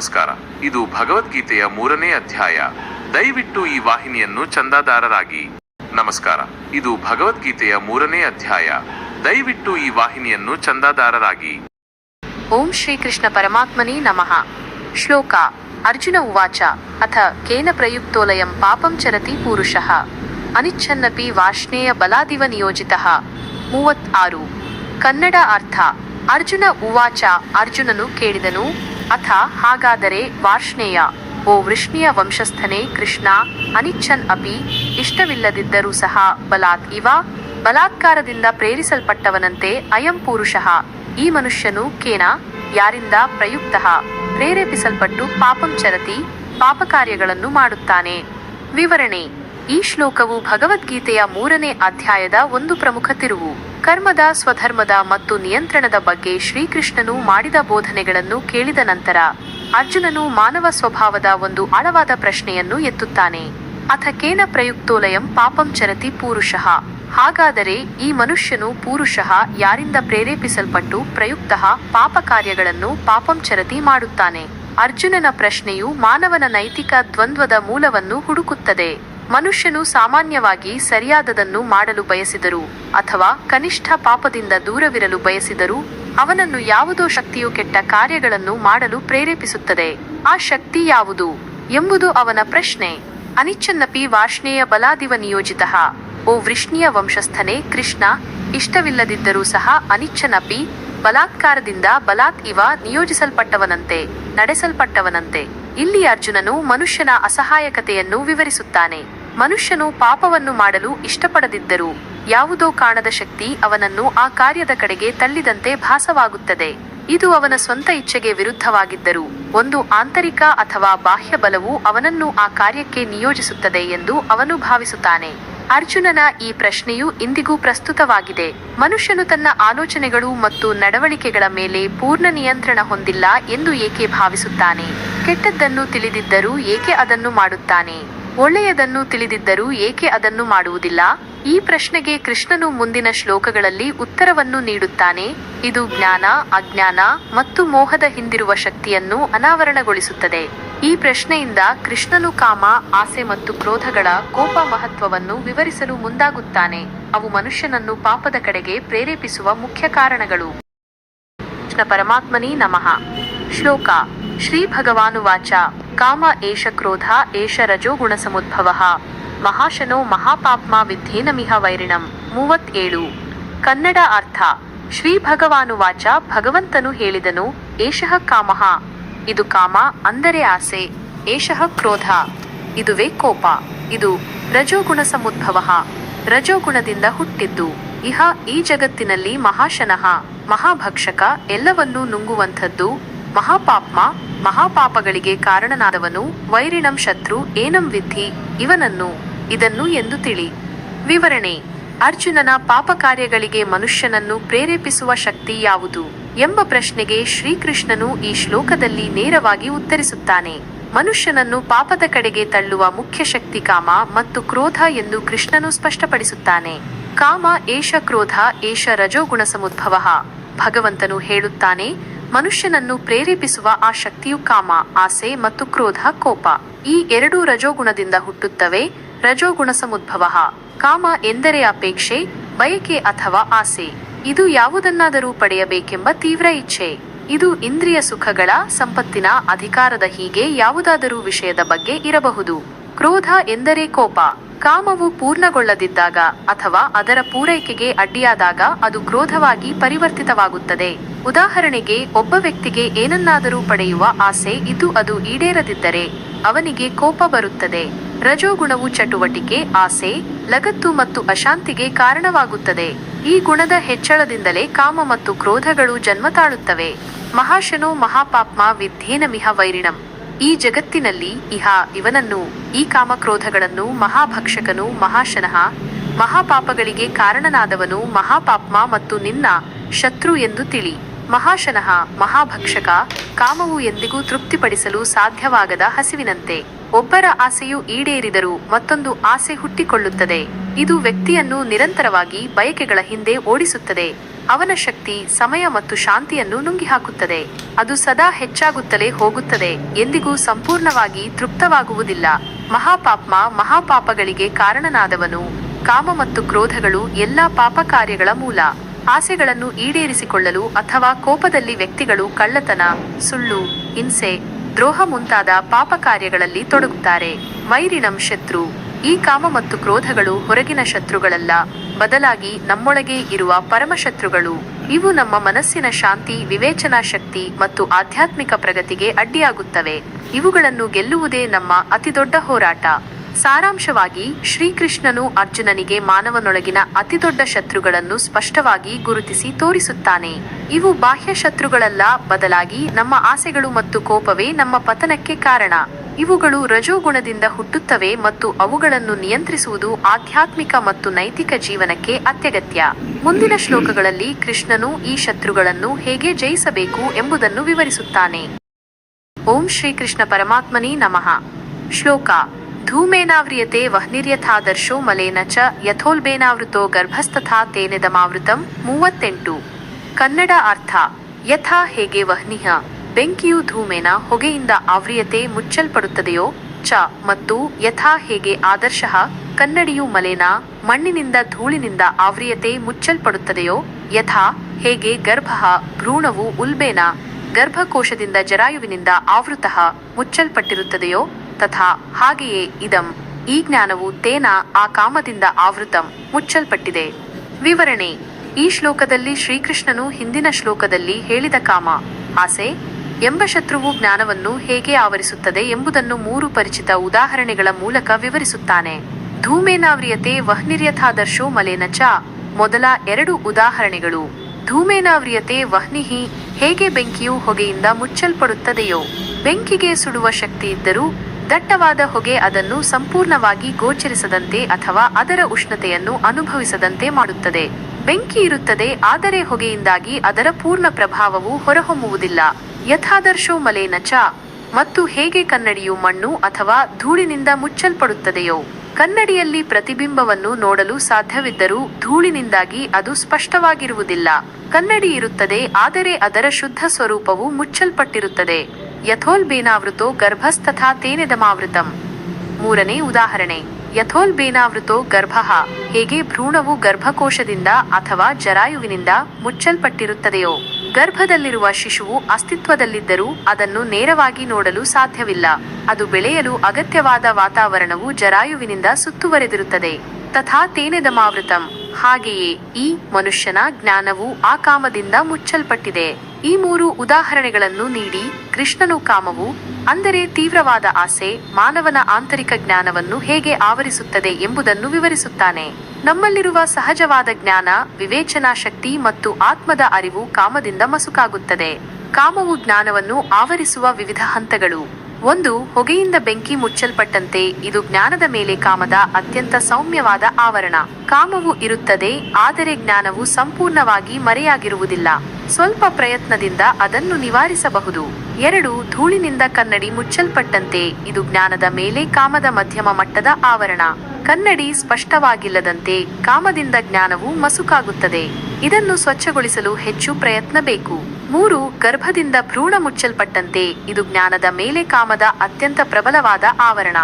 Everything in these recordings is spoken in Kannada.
ನಮಸ್ಕಾರ. ಇದು ಭಗವದ್ಗೀತೆಯ ಮೂರನೇ ಅಧ್ಯಾಯ. ದಯವಿಟ್ಟು ಈ ವಾಹಿನಿಯನ್ನು ಚಂದಾದಾರರಾಗಿ. ನಮಸ್ಕಾರ. ಇದು ಭಗವದ್ಗೀತೆಯ ಮೂರನೇ ಅಧ್ಯಾಯ. ದಯವಿಟ್ಟು ಈ ವಾಹಿನಿಯನ್ನು ಚಂದಾದಾರರಾಗಿ. ಓಂ ಶ್ರೀಕೃಷ್ಣ ಪರಮಾತ್ಮನೇ ನಮಃ. ಶ್ಲೋಕ, ಅರ್ಜುನ ಉವಾಚ. ಅಥ ಕೇನ ಪ್ರಯುಕ್ತೋಲಯಂ ಪಾಪಂ ಚರತಿ ಪುರುಷಃ. ಅನಿಚ್ಛನ್ನಪಿ ವಾರ್ಷ್ಣೇಯ ಬಲಾದಿವ ನಿಯೋಜಿತಃ. ಮೂವತ್ತಾರು. ಕನ್ನಡ ಅರ್ಥ, ಅರ್ಜುನ ಉವಾಚ ಅರ್ಜುನನು ಕೇಳಿದನು. ಅಥ ಹಾಗಾದರೆ ವಾರ್ಷ್ಣೇಯ, ಓ ವೃಷ್ಣಿಯ ವಂಶಸ್ಥನೇ ಕೃಷ್ಣ ಅನಿಚ್ಛನ್ ಅಪಿ, ಇಷ್ಟವಿಲ್ಲದಿದ್ದರೂ ಸಹ ಬಲಾತ್ ಇವ, ಬಲಾತ್ಕಾರದಿಂದ ಪ್ರೇರಿಸಲ್ಪಟ್ಟವನಂತೆ ಅಯಂ ಪುರುಷಃ, ಈ ಮನುಷ್ಯನು ಕೇನ, ಯಾರಿಂದ ಪ್ರಯುಕ್ತ, ಪ್ರೇರೇಪಿಸಲ್ಪಟ್ಟು ಪಾಪಂ ಚರತಿ ಪಾಪ ಕಾರ್ಯಗಳನ್ನು ಮಾಡುತ್ತಾನೆ. ವಿವರಣೆ, ಈ ಶ್ಲೋಕವು ಭಗವದ್ಗೀತೆಯ ಮೂರನೇ ಅಧ್ಯಾಯದ ಒಂದು ಪ್ರಮುಖ ತಿರುವು. ಕರ್ಮದ, ಸ್ವಧರ್ಮದ ಮತ್ತು ನಿಯಂತ್ರಣದ ಬಗ್ಗೆ ಶ್ರೀಕೃಷ್ಣನು ಮಾಡಿದ ಬೋಧನೆಗಳನ್ನು ಕೇಳಿದ ನಂತರ ಅರ್ಜುನನು ಮಾನವ ಸ್ವಭಾವದ ಒಂದು ಆಳವಾದ ಪ್ರಶ್ನೆಯನ್ನು ಎತ್ತುತ್ತಾನೆ. ಅಥ ಕೇನ ಪ್ರಯುಕ್ತೋಲಯಂ ಪಾಪಂ ಚರತಿ ಪೂರುಷಃ. ಹಾಗಾದರೆ ಈ ಮನುಷ್ಯನು ಪೂರುಷಃ ಯಾರಿಂದ ಪ್ರೇರೇಪಿಸಲ್ಪಟ್ಟು ಪ್ರಯುಕ್ತ ಪಾಪ ಕಾರ್ಯಗಳನ್ನು ಪಾಪಂ ಚರತಿ ಮಾಡುತ್ತಾನೆ? ಅರ್ಜುನನ ಪ್ರಶ್ನೆಯು ಮಾನವನ ನೈತಿಕ ದ್ವಂದ್ವದ ಮೂಲವನ್ನು ಹುಡುಕುತ್ತದೆ. ಮನುಷ್ಯನು ಸಾಮಾನ್ಯವಾಗಿ ಸರಿಯಾದದನ್ನು ಮಾಡಲು ಬಯಸಿದರು ಅಥವಾ ಕನಿಷ್ಠ ಪಾಪದಿಂದ ದೂರವಿರಲು ಬಯಸಿದರು ಅವನನ್ನು ಯಾವುದೋ ಶಕ್ತಿಯು ಕೆಟ್ಟ ಕಾರ್ಯಗಳನ್ನು ಮಾಡಲು ಪ್ರೇರೇಪಿಸುತ್ತದೆ. ಆ ಶಕ್ತಿ ಯಾವುದು ಎಂಬುದು ಅವನ ಪ್ರಶ್ನೆ. ಅನಿಚ್ಛನ್ನಪಿ ವಾಷ್ಣೇಯ ಬಲಾದಿವ ನಿಯೋಜಿತ. ಓ ವೃಷ್ಣಿಯ ವಂಶಸ್ಥನೇ ಕೃಷ್ಣ, ಇಷ್ಟವಿಲ್ಲದಿದ್ದರೂ ಸಹ ಅನಿಚ್ಚನಪಿ ಬಲಾತ್ಕಾರದಿಂದ ಬಲಾತ್ ಇವ ನಿಯೋಜಿಸಲ್ಪಟ್ಟವನಂತೆ, ನಡೆಸಲ್ಪಟ್ಟವನಂತೆ. ಇಲ್ಲಿ ಅರ್ಜುನನು ಮನುಷ್ಯನ ಅಸಹಾಯಕತೆಯನ್ನು ವಿವರಿಸುತ್ತಾನೆ. ಮನುಷ್ಯನು ಪಾಪವನ್ನು ಮಾಡಲು ಇಷ್ಟಪಡದಿದ್ದರೂ ಯಾವುದೋ ಕಾಣದ ಶಕ್ತಿ ಅವನನ್ನು ಆ ಕಾರ್ಯದ ಕಡೆಗೆ ತಳ್ಳಿದಂತೆ ಭಾಸವಾಗುತ್ತದೆ. ಇದು ಅವನ ಸ್ವಂತ ಇಚ್ಛೆಗೆ ವಿರುದ್ಧವಾಗಿದ್ದರು ಒಂದು ಆಂತರಿಕ ಅಥವಾ ಬಾಹ್ಯ ಬಲವು ಅವನನ್ನು ಆ ಕಾರ್ಯಕ್ಕೆ ನಿಯೋಜಿಸುತ್ತದೆ ಎಂದು ಅವನು ಭಾವಿಸುತ್ತಾನೆ. ಅರ್ಜುನನ ಈ ಪ್ರಶ್ನೆಯು ಇಂದಿಗೂ ಪ್ರಸ್ತುತವಾಗಿದೆ. ಮನುಷ್ಯನು ತನ್ನ ಆಲೋಚನೆಗಳು ಮತ್ತು ನಡವಳಿಕೆಗಳ ಮೇಲೆ ಪೂರ್ಣ ನಿಯಂತ್ರಣ ಹೊಂದಿಲ್ಲ ಎಂದು ಏಕೆ ಭಾವಿಸುತ್ತಾನೆ? ಕೆಟ್ಟದ್ದನ್ನು ತಿಳಿದಿದ್ದರೂ ಏಕೆ ಅದನ್ನು ಮಾಡುತ್ತಾನೆ? ಒಳ್ಳೆಯದನ್ನು ತಿಳಿದಿದ್ದರೂ ಏಕೆ ಅದನ್ನು ಮಾಡುವುದಿಲ್ಲ? ಈ ಪ್ರಶ್ನೆಗೆ ಕೃಷ್ಣನು ಮುಂದಿನ ಶ್ಲೋಕಗಳಲ್ಲಿ ಉತ್ತರವನ್ನು ನೀಡುತ್ತಾನೆ. ಇದು ಜ್ಞಾನ, ಅಜ್ಞಾನ ಮತ್ತು ಮೋಹದ ಹಿಂದಿರುವ ಶಕ್ತಿಯನ್ನು ಅನಾವರಣಗೊಳಿಸುತ್ತದೆ. ಈ ಪ್ರಶ್ನೆಯಿಂದ ಕೃಷ್ಣನು ಕಾಮ, ಆಸೆ ಮತ್ತು ಕ್ರೋಧಗಳ ಕೋಪ ಮಹತ್ವವನ್ನು ವಿವರಿಸಲು ಮುಂದಾಗುತ್ತಾನೆ. ಅವು ಮನುಷ್ಯನನ್ನು ಪಾಪದ ಕಡೆಗೆ ಪ್ರೇರೇಪಿಸುವ ಮುಖ್ಯ ಕಾರಣಗಳು. ಕೃಷ್ಣ ಪರಮಾತ್ಮನೇ ನಮಃ. ಶ್ಲೋಕ. ಶ್ರೀ ಭಗವಾನುವಾಚ. ಕಾಮ ಏಷ ಕ್ರೋಧ ಏಷ ರಜೋಗುಣ ಸಮುದ್ಭವ ಮಹಾಶನೋ ಮಹಾಪಾಪ್ಮ ವಿದ್ಯೇನಮಿಹ ವೈರಿಣಂ. ಮೂವತ್ತೇಳು. ಕನ್ನಡ ಅರ್ಥ. ಶ್ರೀ ಭಗವಾನುವಾಚ ಭಗವಂತನು ಹೇಳಿದನು, ಏಷಃ ಕಾಮಃ. ಇದು ಕಾಮ ಅಂದರೆ ಆಸೆ, ಏಷಃ ಕ್ರೋಧ. ಇದುವೇ ಕೋಪ. ಇದು ರಜೋಗುಣ ಸಮುದ್ಭವ ರಜೋಗುಣದಿಂದ ಹುಟ್ಟಿದ್ದು. ಇಹ ಈ ಜಗತ್ತಿನಲ್ಲಿ ಮಹಾಶನಃ, ಮಹಾಭಕ್ಷಕ ಎಲ್ಲವನ್ನೂ ನುಂಗುವಂಥದ್ದು ಮಹಾಪಾಪ್ಮ ಮಹಾಪಾಪಗಳಿಗೆ ಕಾರಣನಾದವನು ವೈರಿಣಂ ಶತ್ರು ಏನಂ ವಿಧಿ ಇವನನ್ನು ಇದನ್ನು ಎಂದು ತಿಳಿ. ವಿವರಣೆ, ಅರ್ಜುನನ ಪಾಪ ಕಾರ್ಯಗಳಿಗೆ ಮನುಷ್ಯನನ್ನು ಪ್ರೇರೇಪಿಸುವ ಶಕ್ತಿ ಯಾವುದು ಎಂಬ ಪ್ರಶ್ನೆಗೆ ಶ್ರೀಕೃಷ್ಣನು ಈ ಶ್ಲೋಕದಲ್ಲಿ ನೇರವಾಗಿ ಉತ್ತರಿಸುತ್ತಾನೆ. ಮನುಷ್ಯನನ್ನು ಪಾಪದ ಕಡೆಗೆ ತಳ್ಳುವ ಮುಖ್ಯ ಶಕ್ತಿ ಕಾಮ ಮತ್ತು ಕ್ರೋಧ ಎಂದು ಕೃಷ್ಣನು ಸ್ಪಷ್ಟಪಡಿಸುತ್ತಾನೆ. ಕಾಮ ಏಷ ಕ್ರೋಧ ಏಷ ರಜೋಗುಣ ಸಮುದ್ಭವ ಭಗವಂತನು ಹೇಳುತ್ತಾನೆ ಮನುಷ್ಯನನ್ನು ಪ್ರೇರೇಪಿಸುವ ಆ ಶಕ್ತಿಯು ಕಾಮ, ಆಸೆ ಮತ್ತು ಕ್ರೋಧ, ಕೋಪ. ಈ ಎರಡೂ ರಜೋಗುಣದಿಂದ ಹುಟ್ಟುತ್ತವೆ. ರಜೋಗುಣ ಸಮುದ್ಭವ. ಕಾಮ ಎಂದರೆ ಅಪೇಕ್ಷೆ, ಬಯಕೆ ಅಥವಾ ಆಸೆ. ಇದು ಯಾವುದನ್ನಾದರೂ ಪಡೆಯಬೇಕೆಂಬ ತೀವ್ರ ಇಚ್ಛೆ. ಇದು ಇಂದ್ರಿಯ ಸುಖಗಳ, ಸಂಪತ್ತಿನ ಅಧಿಕಾರದ ಹೀಗೆ ಯಾವುದಾದರೂ ವಿಷಯದ ಬಗ್ಗೆ ಇರಬಹುದು. ಕ್ರೋಧ ಎಂದರೆ ಕೋಪ. ಕಾಮವು ಪೂರ್ಣಗೊಳ್ಳದಿದ್ದಾಗ ಅಥವಾ ಅದರ ಪೂರೈಕೆಗೆ ಅಡ್ಡಿಯಾದಾಗ ಅದು ಕ್ರೋಧವಾಗಿ ಪರಿವರ್ತಿತವಾಗುತ್ತದೆ. ಉದಾಹರಣೆಗೆ, ಒಬ್ಬ ವ್ಯಕ್ತಿಗೆ ಏನನ್ನಾದರೂ ಪಡೆಯುವ ಆಸೆ ಇದು ಅದು ಈಡೇರದಿದ್ದರೆ ಅವನಿಗೆ ಕೋಪ ಬರುತ್ತದೆ. ರಜೋಗುಣವು ಚಟುವಟಿಕೆ, ಆಸೆ, ಲಗತ್ತು ಮತ್ತು ಅಶಾಂತಿಗೆ ಕಾರಣವಾಗುತ್ತದೆ. ಈ ಗುಣದ ಹೆಚ್ಚಳದಿಂದಲೇ ಕಾಮ ಮತ್ತು ಕ್ರೋಧಗಳು ಜನ್ಮ ತಾಳುತ್ತವೆ. ಮಹಾಶನೋ ಮಹಾಪಾಪ್ಮ ವಿದ್ಯೇನಮಿಹ ವೈರಿಣಂ. ಈ ಜಗತ್ತಿನಲ್ಲಿ ಇಹ ಇವನನ್ನು, ಈ ಕಾಮಕ್ರೋಧಗಳನ್ನು ಮಹಾಭಕ್ಷಕನು ಮಹಾಶನಃ ಮಹಾಪಾಪಗಳಿಗೆ ಕಾರಣನಾದವನು ಮಹಾಪಾಪ್ಮ ಮತ್ತು ನಿನ್ನ ಶತ್ರು ಎಂದು ತಿಳಿ. ಮಹಾಶನಃ ಮಹಾಭಕ್ಷಕ, ಕಾಮವು ಎಂದಿಗೂ ತೃಪ್ತಿಪಡಿಸಲು ಸಾಧ್ಯವಾಗದ ಹಸಿವಿನಂತೆ. ಒಬ್ಬರ ಆಸೆಯು ಈಡೇರಿದರೂ ಮತ್ತೊಂದು ಆಸೆ ಹುಟ್ಟಿಕೊಳ್ಳುತ್ತದೆ. ಇದು ವ್ಯಕ್ತಿಯನ್ನು ನಿರಂತರವಾಗಿ ಬಯಕೆಗಳ ಹಿಂದೆ ಓಡಿಸುತ್ತದೆ. ಅವನ ಶಕ್ತಿ, ಸಮಯ ಮತ್ತು ಶಾಂತಿಯನ್ನು ನುಂಗಿಹಾಕುತ್ತದೆ. ಅದು ಸದಾ ಹೆಚ್ಚಾಗುತ್ತಲೇ ಹೋಗುತ್ತದೆ. ಎಂದಿಗೂ ಸಂಪೂರ್ಣವಾಗಿ ತೃಪ್ತವಾಗುವುದಿಲ್ಲ. ಮಹಾಪಾಪ್ಮ ಮಹಾಪಾಪಗಳಿಗೆ ಕಾರಣನಾದವನು. ಕಾಮ ಮತ್ತು ಕ್ರೋಧಗಳು ಎಲ್ಲಾ ಪಾಪ ಕಾರ್ಯಗಳ ಮೂಲ. ಆಸೆಗಳನ್ನು ಈಡೇರಿಸಿಕೊಳ್ಳಲು ಅಥವಾ ಕೋಪದಲ್ಲಿ ವ್ಯಕ್ತಿಗಳು ಕಳ್ಳತನ, ಸುಳ್ಳು, ಹಿಂಸೆ, ದ್ರೋಹ ಮುಂತಾದ ಪಾಪ ಕಾರ್ಯಗಳಲ್ಲಿ ತೊಡಗುತ್ತಾರೆ. ಮೈರಿನಂ ಶತ್ರು. ಈ ಕಾಮ ಮತ್ತು ಕ್ರೋಧಗಳು ಹೊರಗಿನ ಶತ್ರುಗಳಲ್ಲ. ಬದಲಾಗಿ ನಮ್ಮೊಳಗೆ ಇರುವ ಪರಮ ಶತ್ರುಗಳು ಇವು ನಮ್ಮ ಮನಸ್ಸಿನ ಶಾಂತಿ, ವಿವೇಚನಾ ಶಕ್ತಿ ಮತ್ತು ಆಧ್ಯಾತ್ಮಿಕ ಪ್ರಗತಿಗೆ ಅಡ್ಡಿಯಾಗುತ್ತವೆ. ಇವುಗಳನ್ನು ಗೆಲ್ಲುವುದೇ ನಮ್ಮ ಅತಿದೊಡ್ಡ ಹೋರಾಟ. ಸಾರಾಂಶವಾಗಿ, ಶ್ರೀಕೃಷ್ಣನು ಅರ್ಜುನನಿಗೆ ಮಾನವನೊಳಗಿನ ಅತಿದೊಡ್ಡ ಶತ್ರುಗಳನ್ನು ಸ್ಪಷ್ಟವಾಗಿ ಗುರುತಿಸಿ ತೋರಿಸುತ್ತಾನೆ. ಇವು ಬಾಹ್ಯ ಶತ್ರುಗಳಲ್ಲ, ಬದಲಾಗಿ ನಮ್ಮ ಆಸೆಗಳು ಮತ್ತು ಕೋಪವೇ ನಮ್ಮ ಪತನಕ್ಕೆ ಕಾರಣ. ಇವುಗಳು ರಜೋಗುಣದಿಂದ ಹುಟ್ಟುತ್ತವೆ ಮತ್ತು ಅವುಗಳನ್ನು ನಿಯಂತ್ರಿಸುವುದು ಆಧ್ಯಾತ್ಮಿಕ ಮತ್ತು ನೈತಿಕ ಜೀವನಕ್ಕೆ ಅತ್ಯಗತ್ಯ. ಮುಂದಿನ ಶ್ಲೋಕಗಳಲ್ಲಿ ಕೃಷ್ಣನು ಈ ಶತ್ರುಗಳನ್ನು ಹೇಗೆ ಜಯಿಸಬೇಕು ಎಂಬುದನ್ನು ವಿವರಿಸುತ್ತಾನೆ. ಓಂ ಶ್ರೀಕೃಷ್ಣ ಪರಮಾತ್ಮನೇ ನಮಃ. ಶ್ಲೋಕ, ಧೂಮೇನಾವ್ರಿಯತೆ ವಹ್ನಿರ್ಯಥಾದರ್ಶೋ ಮಲೇನ ಚ ಯಥೋಲ್ಬೇನಾವೃತೋ ಗರ್ಭಸ್ಥಥಾ ತೇನೆದಮಾವೃತಂ ಮೂವತ್ತೆಂಟು. ಕನ್ನಡ ಅರ್ಥ, ಯಥಾ ಹೇಗೆ ವಹ್ನಿಹ? ಬೆಂಕಿಯು ಧೂಮೇನ ಹೊಗೆಯಿಂದ ಆವ್ರಿಯತೆ ಮುಚ್ಚಲ್ಪಡುತ್ತದೆಯೋ? ಚ ಮತ್ತು ಯಥಾ ಹೇಗೆ ಆದರ್ಶಃ ಕನ್ನಡಿಯು ಮಲೇನ ಮಣ್ಣಿನಿಂದ ಧೂಳಿನಿಂದ ಆವ್ರಿಯತೆ ಮುಚ್ಚಲ್ಪಡುತ್ತದೆಯೋ? ಯಥಾ ಹೇಗೆ ಗರ್ಭಃ ಭ್ರೂಣವು ಉಲ್ಬೇನ ಗರ್ಭಕೋಶದಿಂದ ಜರಾಯುವಿನಿಂದ ಆವೃತ ಮುಚ್ಚಲ್ಪಟ್ಟಿರುತ್ತದೆಯೋ? ತಥಾ ಹಾಗೆಯೇ ಇದಂ. ಈ ಜ್ಞಾನವು ತೇನ ಆ ಕಾಮದಿಂದ ಆವೃತಂ ಮುಚ್ಚಲ್ಪಟ್ಟಿದೆ. ವಿವರಣೆ. ಈ ಶ್ಲೋಕದಲ್ಲಿ ಶ್ರೀಕೃಷ್ಣನು ಹಿಂದಿನ ಶ್ಲೋಕದಲ್ಲಿ ಹೇಳಿದ ಕಾಮ. ಆಸೆ. ಎಂಬ ಶತ್ರುವು ಜ್ಞಾನವನ್ನು ಹೇಗೆ ಆವರಿಸುತ್ತದೆ ಎಂಬುದನ್ನು ಮೂರು ಪರಿಚಿತ ಉದಾಹರಣೆಗಳ ಮೂಲಕ ವಿವರಿಸುತ್ತಾನೆ. ಧೂಮೇನಾವ್ರಿಯತೆ, ವಹ್ನಿರ್ಯಥಾದರ್ಶೋ, ಮಲೇನ ಚ, ಮೊದಲ ಎರಡು ಉದಾಹರಣೆಗಳು. ಧೂಮೇನಾವ್ರಿಯತೆ ವಹ್ನಿಹಿ ಹೇಗೆ ಬೆಂಕಿಯು ಹೊಗೆಯಿಂದ ಮುಚ್ಚಲ್ಪಡುತ್ತದೆಯೋ? ಬೆಂಕಿಗೆ ಸುಡುವ ಶಕ್ತಿ ಇದ್ದರೂ ದಟ್ಟವಾದ ಹೊಗೆ ಅದನ್ನು ಸಂಪೂರ್ಣವಾಗಿ ಗೋಚರಿಸದಂತೆ ಅಥವಾ ಅದರ ಉಷ್ಣತೆಯನ್ನು ಅನುಭವಿಸದಂತೆ ಮಾಡುತ್ತದೆ. ಬೆಂಕಿ ಇರುತ್ತದೆ, ಆದರೆ ಹೊಗೆಯಿಂದಾಗಿ ಅದರ ಪೂರ್ಣ ಪ್ರಭಾವವು ಹೊರಹೊಮ್ಮುವುದಿಲ್ಲ. ಯಥಾದರ್ಶೋ ಮಲೇನ ಚ. ಮತ್ತು ಹೇಗೆ ಕನ್ನಡಿಯು ಮಣ್ಣು ಅಥವಾ ಧೂಳಿನಿಂದ ಮುಚ್ಚಲ್ಪಡುತ್ತದೆಯೋ. ಕನ್ನಡಿಯಲ್ಲಿ ಪ್ರತಿಬಿಂಬವನ್ನು ನೋಡಲು ಸಾಧ್ಯವಿದ್ದರೂ ಧೂಳಿನಿಂದಾಗಿ ಅದು ಸ್ಪಷ್ಟವಾಗಿರುವುದಿಲ್ಲ. ಕನ್ನಡಿ ಇರುತ್ತದೆ, ಆದರೆ ಅದರ ಶುದ್ಧ ಸ್ವರೂಪವು ಮುಚ್ಚಲ್ಪಟ್ಟಿರುತ್ತದೆ. ಯಥೋಲ್ಬೇನಾವೃತೋ ಗರ್ಭಸ್ತಥಾ ತೇನೆದಮಾವೃತಂ ಮೂರನೇ ಉದಾಹರಣೆ. ಯಥೋಲ್ಬೇನಾವೃತೋ ಗರ್ಭ. ಹೇಗೆ ಭ್ರೂಣವು ಗರ್ಭಕೋಶದಿಂದ ಅಥವಾ ಜರಾಯುವಿನಿಂದ ಮುಚ್ಚಲ್ಪಟ್ಟಿರುತ್ತದೆಯೋ. ಗರ್ಭದಲ್ಲಿರುವ ಶಿಶುವು ಅಸ್ತಿತ್ವದಲ್ಲಿದ್ದರೂ ಅದನ್ನು ನೇರವಾಗಿ ನೋಡಲು ಸಾಧ್ಯವಿಲ್ಲ. ಅದು ಬೆಳೆಯಲು ಅಗತ್ಯವಾದ ವಾತಾವರಣವು ಜರಾಯುವಿನಿಂದ ಸುತ್ತುವರೆದಿರುತ್ತದೆ. ತಥಾ ತೇನೆದಮಾವೃತಂ. ಹಾಗೆಯೇ ಈ ಮನುಷ್ಯನ ಜ್ಞಾನವು ಆ ಕಾಮದಿಂದ ಮುಚ್ಚಲ್ಪಟ್ಟಿದೆ. ಈ ಮೂರು ಉದಾಹರಣೆಗಳನ್ನು ನೀಡಿ ಕೃಷ್ಣನು ಕಾಮವು, ಅಂದರೆ ತೀವ್ರವಾದ ಆಸೆ, ಮಾನವನ ಆಂತರಿಕ ಜ್ಞಾನವನ್ನು ಹೇಗೆ ಆವರಿಸುತ್ತದೆ ಎಂಬುದನ್ನು ವಿವರಿಸುತ್ತಾನೆ. ನಮ್ಮಲ್ಲಿರುವ ಸಹಜವಾದ ಜ್ಞಾನ, ವಿವೇಚನಾ ಶಕ್ತಿ ಮತ್ತು ಆತ್ಮದ ಅರಿವು ಕಾಮದಿಂದ ಮಸುಕಾಗುತ್ತದೆ. ಕಾಮವು ಜ್ಞಾನವನ್ನು ಆವರಿಸುವ ವಿವಿಧ ಹಂತಗಳು. ಒಂದು, ಹೊಗೆಯಿಂದ ಬೆಂಕಿ ಮುಚ್ಚಲ್ಪಟ್ಟಂತೆ, ಇದು ಜ್ಞಾನದ ಮೇಲೆ ಕಾಮದ ಅತ್ಯಂತ ಸೌಮ್ಯವಾದ ಆವರಣ. ಕಾಮವು ಇರುತ್ತದೆ, ಆದರೆ ಜ್ಞಾನವು ಸಂಪೂರ್ಣವಾಗಿ ಮರೆಯಾಗಿರುವುದಿಲ್ಲ. ಸ್ವಲ್ಪ ಪ್ರಯತ್ನದಿಂದ ಅದನ್ನು ನಿವಾರಿಸಬಹುದು. ಎರಡು, ಧೂಳಿನಿಂದ ಕನ್ನಡಿ ಮುಚ್ಚಲ್ಪಟ್ಟಂತೆ, ಇದು ಜ್ಞಾನದ ಮೇಲೆ ಕಾಮದ ಮಧ್ಯಮ ಮಟ್ಟದ ಆವರಣ. ಕನ್ನಡಿ ಸ್ಪಷ್ಟವಾಗಿಲ್ಲದಂತೆ, ಕಾಮದಿಂದ ಜ್ಞಾನವು ಮಸುಕಾಗುತ್ತದೆ. ಇದನ್ನು ಸ್ವಚ್ಛಗೊಳಿಸಲು ಹೆಚ್ಚು ಪ್ರಯತ್ನ ಬೇಕು. ಮೂರು ಗರ್ಭದಿಂದ ಭ್ರೂಣ ಮುಚ್ಚಲ್ಪಟ್ಟಂತೆ. ಇದು ಜ್ಞಾನದ ಮೇಲೆ ಕಾಮದ ಅತ್ಯಂತ ಪ್ರಬಲವಾದ ಆವರಣ.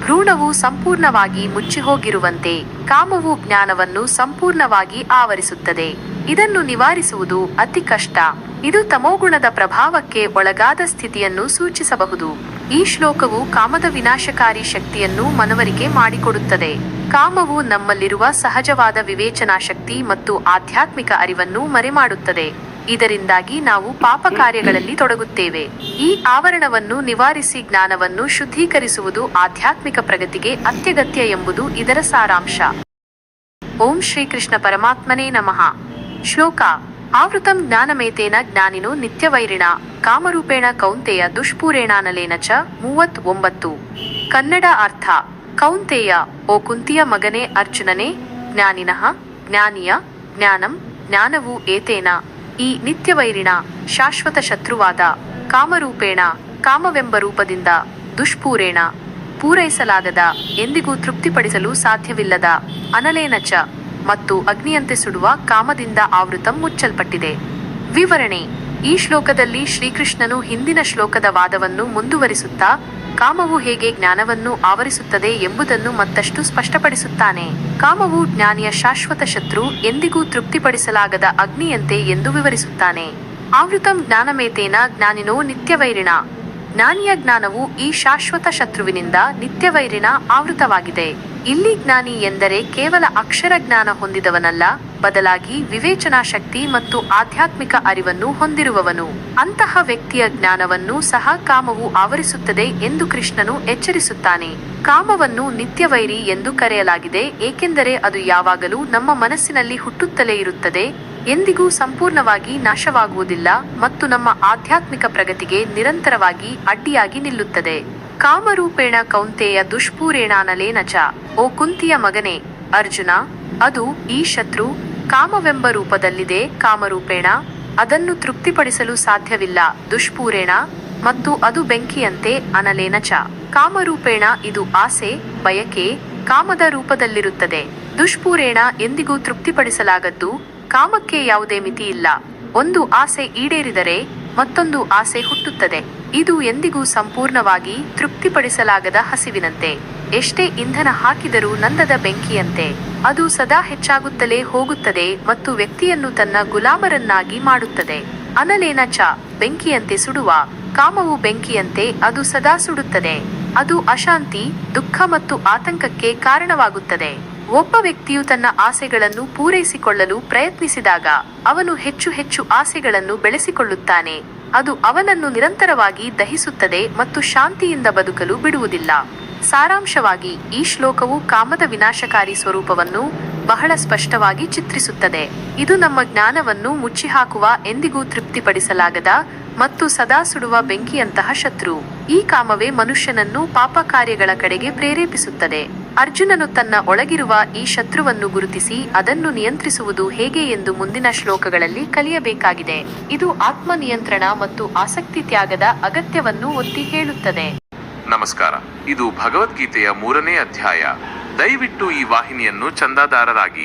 ಭ್ರೂಣವು ಸಂಪೂರ್ಣವಾಗಿ ಮುಚ್ಚಿಹೋಗಿರುವಂತೆ. ಕಾಮವು ಜ್ಞಾನವನ್ನು ಸಂಪೂರ್ಣವಾಗಿ ಆವರಿಸುತ್ತದೆ. ಇದನ್ನು ನಿವಾರಿಸುವುದು ಅತಿ ಕಷ್ಟ. ಇದು ತಮೋಗುಣದ ಪ್ರಭಾವಕ್ಕೆ ಒಳಗಾದ ಸ್ಥಿತಿಯನ್ನು ಸೂಚಿಸಬಹುದು. ಈ ಶ್ಲೋಕವು ಕಾಮದ ವಿನಾಶಕಾರಿ ಶಕ್ತಿಯನ್ನು ಮನವರಿಕೆ ಮಾಡಿಕೊಡುತ್ತದೆ. ಕಾಮವು ನಮ್ಮಲ್ಲಿರುವ ಸಹಜವಾದ ವಿವೇಚನಾ ಶಕ್ತಿ ಮತ್ತು ಆಧ್ಯಾತ್ಮಿಕ ಅರಿವನ್ನು ಮರೆಮಾಡುತ್ತದೆ. ಇದರಿಂದಾಗಿ ನಾವು ಪಾಪ ಕಾರ್ಯಗಳಲ್ಲಿ ತೊಡಗುತ್ತೇವೆ. ಈ ಆವರಣವನ್ನು ನಿವಾರಿಸಿ ಜ್ಞಾನವನ್ನು ಶುದ್ಧೀಕರಿಸುವುದು ಆಧ್ಯಾತ್ಮಿಕ ಪ್ರಗತಿಗೆ ಅತ್ಯಗತ್ಯ ಎಂಬುದು ಇದರ ಸಾರಾಂಶ. ಓಂ ಶ್ರೀಕೃಷ್ಣ ಪರಮಾತ್ಮನೇ ನಮಃ. ಶ್ಲೋಕ, ಆವೃತಂ ಜ್ಞಾನಮೇತೇನ ಜ್ಞಾನಿನೋ ನಿತ್ಯವೈರಿಣ, ಕಾಮರೂಪೇಣ ಕೌಂತೆಯ ದುಷ್ಪೂರೇಣಾನಲೇನ ಚ ಮೂವತ್ ಒಂಬತ್ತು ಕನ್ನಡ ಅರ್ಥ, ಕೌಂತೆಯ, ಓ ಕುಂತಿಯ ಮಗನೇ ಅರ್ಜುನನೇ, ಜ್ಞಾನಿನಃ, ಜ್ಞಾನಿಯ, ಜ್ಞಾನಂ, ಜ್ಞಾನವು ಏತೇನ. ಈ ನಿತ್ಯವೈರಿಣ, ಶಾಶ್ವತ ಶತ್ರುವಾದ, ಕಾಮರೂಪೇಣ, ಕಾಮವೆಂಬ ರೂಪದಿಂದ ದುಷ್ಪೂರೇಣ, ಪೂರೈಸಲಾಗದ ಎಂದಿಗೂ ತೃಪ್ತಿಪಡಿಸಲು ಸಾಧ್ಯವಿಲ್ಲದ ಅನಲೇನಚ ಮತ್ತು ಅಗ್ನಿಯಂತೆ ಸುಡುವ ಕಾಮದಿಂದ ಆವೃತ ಮುಚ್ಚಲ್ಪಟ್ಟಿದೆ. ವಿವರಣೆ, ಈ ಶ್ಲೋಕದಲ್ಲಿ ಶ್ರೀಕೃಷ್ಣನು ಹಿಂದಿನ ಶ್ಲೋಕದ ವಾದವನ್ನು ಮುಂದುವರಿಸುತ್ತಾ ಕಾಮವು ಹೇಗೆ ಜ್ಞಾನವನ್ನು ಆವರಿಸುತ್ತದೆ ಎಂಬುದನ್ನು ಮತ್ತಷ್ಟು ಸ್ಪಷ್ಟಪಡಿಸುತ್ತಾನೆ. ಕಾಮವು ಜ್ಞಾನಿಯ ಶಾಶ್ವತ ಶತ್ರು ಎಂದಿಗೂ ತೃಪ್ತಿಪಡಿಸಲಾಗದ ಅಗ್ನಿಯಂತೆ ಎಂದು ವಿವರಿಸುತ್ತಾನೆ. ಆವೃತಂ ಜ್ಞಾನಮೇತೇನ ಜ್ಞಾನಿನೋ ನಿತ್ಯವೈರಿಣ. ಜ್ಞಾನಿಯ ಜ್ಞಾನವು ಈ ಶಾಶ್ವತ ಶತ್ರುವಿನಿಂದ ನಿತ್ಯವೈರಿಣ ಆವೃತವಾಗಿದೆ. ಇಲ್ಲಿ ಜ್ಞಾನಿ ಎಂದರೆ ಕೇವಲ ಅಕ್ಷರ ಜ್ಞಾನ ಹೊಂದಿದವನಲ್ಲ, ಬದಲಾಗಿ ವಿವೇಚನಾ ಶಕ್ತಿ ಮತ್ತು ಆಧ್ಯಾತ್ಮಿಕ ಅರಿವನ್ನು ಹೊಂದಿರುವವನು. ಅಂತಹ ವ್ಯಕ್ತಿಯ ಜ್ಞಾನವನ್ನು ಸಹ ಕಾಮವು ಆವರಿಸುತ್ತದೆ ಎಂದು ಕೃಷ್ಣನು ಎಚ್ಚರಿಸುತ್ತಾನೆ. ಕಾಮವನ್ನು ನಿತ್ಯವೈರಿ ಎಂದು ಕರೆಯಲಾಗಿದೆ, ಏಕೆಂದರೆ ಅದು ಯಾವಾಗಲೂ ನಮ್ಮ ಮನಸ್ಸಿನಲ್ಲಿ ಹುಟ್ಟುತ್ತಲೇ ಇರುತ್ತದೆ, ಎಂದಿಗೂ ಸಂಪೂರ್ಣವಾಗಿ ನಾಶವಾಗುವುದಿಲ್ಲ ಮತ್ತು ನಮ್ಮ ಆಧ್ಯಾತ್ಮಿಕ ಪ್ರಗತಿಗೆ ನಿರಂತರವಾಗಿ ಅಡ್ಡಿಯಾಗಿ ನಿಲ್ಲುತ್ತದೆ. ಕಾಮರೂಪೇಣ ಕೌಂತೆಯ ದುಷ್ಪೂರೇಣಾನಲೇನ ಚ. ಓ ಕುಂತಿಯ ಮಗನೇ, ಅರ್ಜುನ, ಅದು ಈ ಶತ್ರು, ಕಾಮವೆಂಬ ರೂಪದಲ್ಲಿದೆ, ಕಾಮರೂಪೇಣ. ಅದನ್ನು ತೃಪ್ತಿಪಡಿಸಲು ಸಾಧ್ಯವಿಲ್ಲ, ದುಷ್ಪೂರೇಣ. ಮತ್ತು ಅದು ಬೆಂಕಿಯಂತೆ ಅನಲೇನ ಚ. ಕಾಮರೂಪೇಣ ಇದು ಆಸೆ, ಬಯಕೆ, ಕಾಮದ ರೂಪದಲ್ಲಿರುತ್ತದೆ. ದುಷ್ಪೂರೇಣ ಎಂದಿಗೂ ತೃಪ್ತಿಪಡಿಸಲಾಗದ್ದು, ಕಾಮಕ್ಕೆ ಯಾವುದೇ ಮಿತಿ ಇಲ್ಲ ಒಂದು ಆಸೆ ಈಡೇರಿದರೆ ಮತ್ತೊಂದು ಆಸೆ ಹುಟ್ಟುತ್ತದೆ. ಇದು ಎಂದಿಗೂ ಸಂಪೂರ್ಣವಾಗಿ ತೃಪ್ತಿಪಡಿಸಲಾಗದ ಹಸಿವಿನಂತೆ. ಎಷ್ಟೇ ಇಂಧನ ಹಾಕಿದರೂ ನಂದದ ಬೆಂಕಿಯಂತೆ. ಅದು ಸದಾ ಹೆಚ್ಚಾಗುತ್ತಲೇ ಹೋಗುತ್ತದೆ ಮತ್ತು ವ್ಯಕ್ತಿಯನ್ನು ತನ್ನ ಗುಲಾಮರನ್ನಾಗಿ ಮಾಡುತ್ತದೆ. ಅನಲೇನ ಚ, ಬೆಂಕಿಯಂತೆ ಸುಡುವ. ಕಾಮವು ಬೆಂಕಿಯಂತೆ ಅದು ಸದಾ ಸುಡುತ್ತದೆ. ಅದು ಅಶಾಂತಿ, ದುಃಖ ಮತ್ತು ಆತಂಕಕ್ಕೆ ಕಾರಣವಾಗುತ್ತದೆ. ಒಬ್ಬ ವ್ಯಕ್ತಿಯು ತನ್ನ ಆಸೆಗಳನ್ನು ಪೂರೈಸಿಕೊಳ್ಳಲು ಪ್ರಯತ್ನಿಸಿದಾಗ ಅವನು ಹೆಚ್ಚು ಹೆಚ್ಚು ಆಸೆಗಳನ್ನು ಬೆಳೆಸಿಕೊಳ್ಳುತ್ತಾನೆ. ಅದು ಅವನನ್ನು ನಿರಂತರವಾಗಿ ದಹಿಸುತ್ತದೆ ಮತ್ತು ಶಾಂತಿಯಿಂದ ಬದುಕಲು ಬಿಡುವುದಿಲ್ಲ. ಸಾರಾಂಶವಾಗಿ, ಈ ಶ್ಲೋಕವು ಕಾಮದ ವಿನಾಶಕಾರಿ ಸ್ವರೂಪವನ್ನು ಬಹಳ ಸ್ಪಷ್ಟವಾಗಿ ಚಿತ್ರಿಸುತ್ತದೆ. ಇದು ನಮ್ಮ ಜ್ಞಾನವನ್ನು ಮುಚ್ಚಿಹಾಕುವ ಎಂದಿಗೂ ತೃಪ್ತಿಪಡಿಸಲಾಗದ ಮತ್ತು ಸದಾ ಸುಡುವ ಬೆಂಕಿಯಂತಹ ಶತ್ರು. ಈ ಕಾಮವೇ ಮನುಷ್ಯನನ್ನು ಪಾಪ ಕಾರ್ಯಗಳ ಕಡೆಗೆ ಪ್ರೇರೇಪಿಸುತ್ತದೆ. ಅರ್ಜುನನು ತನ್ನ ಒಳಗಿರುವ ಈ ಶತ್ರುವನ್ನು ಗುರುತಿಸಿ ಅದನ್ನು ನಿಯಂತ್ರಿಸುವುದು ಹೇಗೆ ಎಂದು ಮುಂದಿನ ಶ್ಲೋಕಗಳಲ್ಲಿ ಕಲಿಯಬೇಕಾಗಿದೆ. ಇದು ಆತ್ಮ ನಿಯಂತ್ರಣ ಮತ್ತು ಆಸಕ್ತಿ ತ್ಯಾಗದ ಅಗತ್ಯವನ್ನು ಒತ್ತಿ ಹೇಳುತ್ತದೆ. ನಮಸ್ಕಾರ. ಇದು ಭಗವದ್ಗೀತೆಯ ಮೂರನೇ ಅಧ್ಯಾಯ. ದಯವಿಟ್ಟು ಈ ವಾಹಿನಿಯನ್ನು ಚಂದಾದಾರರಾಗಿ